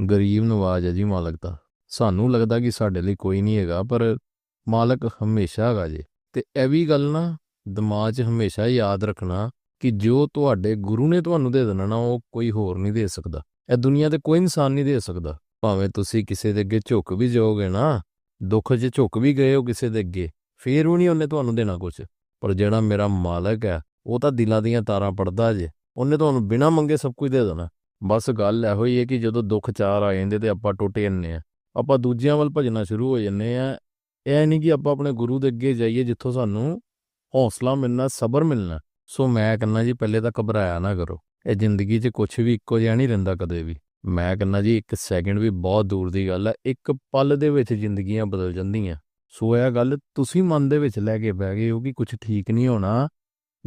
ਗਰੀਬ ਨਵਾਜ਼ ਹੈ ਜੀ ਮਾਲਕ ਦਾ। ਸਾਨੂੰ ਲੱਗਦਾ ਕਿ ਸਾਡੇ ਲਈ ਕੋਈ ਨਹੀਂ ਹੈਗਾ, ਪਰ ਮਾਲਕ ਹਮੇਸ਼ਾ ਹੈਗਾ ਜੀ। ਤੇ ਇਹ ਵੀ ਗੱਲ ਨਾ, ਦਿਮਾਗ 'ਚ ਹਮੇਸ਼ਾ ਯਾਦ ਰੱਖਣਾ ਕਿ ਜੋ ਤੁਹਾਡੇ ਗੁਰੂ ਨੇ ਤੁਹਾਨੂੰ ਦੇ ਦੇਣਾ ਨਾ, ਉਹ ਕੋਈ ਹੋਰ ਨਹੀਂ ਦੇ ਸਕਦਾ। ਇਹ ਦੁਨੀਆ ਤੇ ਕੋਈ ਇਨਸਾਨ ਨਹੀਂ ਦੇ ਸਕਦਾ। ਭਾਵੇਂ ਤੁਸੀਂ ਕਿਸੇ ਦੇ ਅੱਗੇ ਝੁਕ ਵੀ ਜਾਓਗੇ ਨਾ, ਦੁੱਖ 'ਚ ਝੁਕ ਵੀ ਗਏ ਹੋ ਕਿਸੇ ਦੇ ਅੱਗੇ, ਫੇਰ ਵੀ ਨਹੀਂ ਉਹਨੇ ਤੁਹਾਨੂੰ ਦੇਣਾ ਕੁਝ ਪਰ ਜਿਹੜਾ ਮੇਰਾ ਮਾਲਕ ਹੈ, ਉਹ ਤਾਂ ਦਿਲਾਂ ਦੀਆਂ ਤਾਰਾਂ ਪੜਦਾ ਜੇ, ਉਹਨੇ ਤੁਹਾਨੂੰ ਬਿਨਾਂ ਮੰਗੇ ਸਭ ਕੁਝ ਦੇ ਦੇਣਾ। ਬਸ ਗੱਲ ਇਹੋ ਹੀ ਹੈ ਕਿ ਜਦੋਂ ਦੁੱਖ ਚਾਰ ਆ ਜਾਂਦੇ ਤੇ ਆਪਾਂ ਟੁੱਟ ਜੰਨੇ ਆ ਆਪਾਂ ਦੂਜਿਆਂ ਵੱਲ ਭਜਣਾ ਸ਼ੁਰੂ ਹੋ ਜੰਨੇ ਆ ਇਹ ਨਹੀਂ ਕਿ ਆਪਾਂ ਆਪਣੇ ਗੁਰੂ ਦੇ ਅੱਗੇ ਜਾਈਏ ਜਿੱਥੋਂ ਸਾਨੂੰ ਹੌਸਲਾ ਮਿਲਣਾ, ਸਬਰ ਮਿਲਣਾ। ਸੋ ਮੈਂ ਕਹਿੰਦਾ ਜੀ, ਪਹਿਲੇ ਤਾਂ ਘਬਰਾਇਆ ਨਾ ਕਰੋ। ਇਹ ਜ਼ਿੰਦਗੀ 'ਚ ਕੁਝ ਵੀ ਇੱਕੋ ਜਿਹਾ ਨਹੀਂ ਰਹਿੰਦਾ ਕਦੇ ਵੀ। ਮੈਂ ਕਹਿੰਦਾ ਜੀ, ਇੱਕ ਸੈਕਿੰਡ ਵੀ ਬਹੁਤ ਦੂਰ ਦੀ ਗੱਲ ਹੈ। ਇੱਕ ਪਲ ਦੇ ਵਿੱਚ ਜ਼ਿੰਦਗੀਆਂ ਬਦਲ ਜਾਂਦੀਆਂ। ਸੋ ਇਹ ਗੱਲ ਤੁਸੀਂ ਮਨ ਦੇ ਵਿੱਚ ਲੈ ਕੇ ਬਹਿ ਗਏ ਹੋ ਕਿ ਕੁਝ ਠੀਕ ਨਹੀਂ ਹੋਣਾ।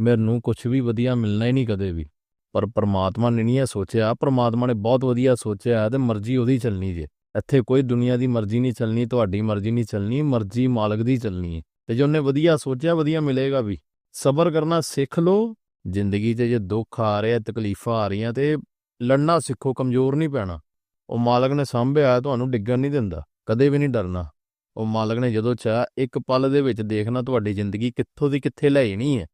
ਮੈਨੂੰ ਕੁਝ ਵੀ ਵਧੀਆ ਮਿਲਣਾ ਹੀ ਨਹੀਂ ਕਦੇ ਵੀ। ਪਰ ਪ੍ਰਮਾਤਮਾ ਨੇ ਨਹੀਂ ਇਹ ਸੋਚਿਆ। ਪ੍ਰਮਾਤਮਾ ਨੇ ਬਹੁਤ ਵਧੀਆ ਸੋਚਿਆ ਤੇ ਮਰਜ਼ੀ ਉਹਦੀ ਚੱਲਣੀ ਜੇ। ਇੱਥੇ ਕੋਈ ਦੁਨੀਆ ਦੀ ਮਰਜ਼ੀ ਨਹੀਂ ਚੱਲਣੀ, ਤੁਹਾਡੀ ਮਰਜ਼ੀ ਨਹੀਂ ਚੱਲਣੀ, ਮਰਜ਼ੀ ਮਾਲਕ ਦੀ ਚੱਲਣੀ ਹੈ ਤੇ ਜੋ ਉਹਨੇ ਵਧੀਆ ਸੋਚਿਆ, ਵਧੀਆ ਮਿਲੇਗਾ ਵੀ। ਸਬਰ ਕਰਨਾ ਸਿੱਖ ਲਓ। ਜ਼ਿੰਦਗੀ 'ਚ ਜੇ ਦੁੱਖ ਆ ਰਿਹਾ, ਤਕਲੀਫਾਂ ਆ ਰਹੀਆਂ ਤੇ ਲੜਨਾ ਸਿੱਖੋ, ਕਮਜ਼ੋਰ ਨਹੀਂ ਪੈਣਾ। ਉਹ ਮਾਲਕ ਨੇ ਸਾਂਭਿਆ, ਤੁਹਾਨੂੰ ਡਿੱਗਣ ਨਹੀਂ ਦਿੰਦਾ। ਕਦੇ ਵੀ ਨਹੀਂ ਡਰਨਾ। ਉਹ ਮਾਲਕ ਨੇ ਜਦੋਂ ਚਾਹ ਇੱਕ ਪਲ ਦੇ ਵਿੱਚ ਦੇਖਣਾ, ਤੁਹਾਡੀ ਜ਼ਿੰਦਗੀ ਕਿੱਥੋਂ ਦੀ ਕਿੱਥੇ ਲੈ ਜਾਣੀ ਹੈ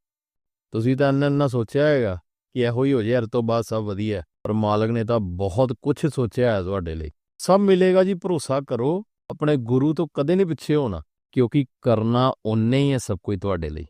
ਤੁਸੀਂ ਤਾਂ ਇੰਨਾ ਇੰਨਾ ਸੋਚਿਆ ਹੈਗਾ। ਕਿ ਇਹੋ ਹੀ ਹੋ ਜਾਏ ਯਾਰ ਤੋਂ ਬਾਅਦ ਸਭ ਵਧੀਆ ਪਰ ਮਾਲਕ ਨੇ ਤਾਂ ਬਹੁਤ ਕੁਝ ਸੋਚਿਆ ਹੈ ਤੁਹਾਡੇ ਲਈ। ਸਭ ਮਿਲੇਗਾ ਜੀ, ਭਰੋਸਾ ਕਰੋ। ਆਪਣੇ ਗੁਰੂ ਤੋਂ ਕਦੇ ਨਹੀਂ ਪਿੱਛੇ ਹੋਣਾ, ਕਿਉਂਕਿ ਕਰਨਾ ਉਹਨੇ ਹੀ ਹੈ ਸਭ ਕੁਝ ਤੁਹਾਡੇ ਲਈ।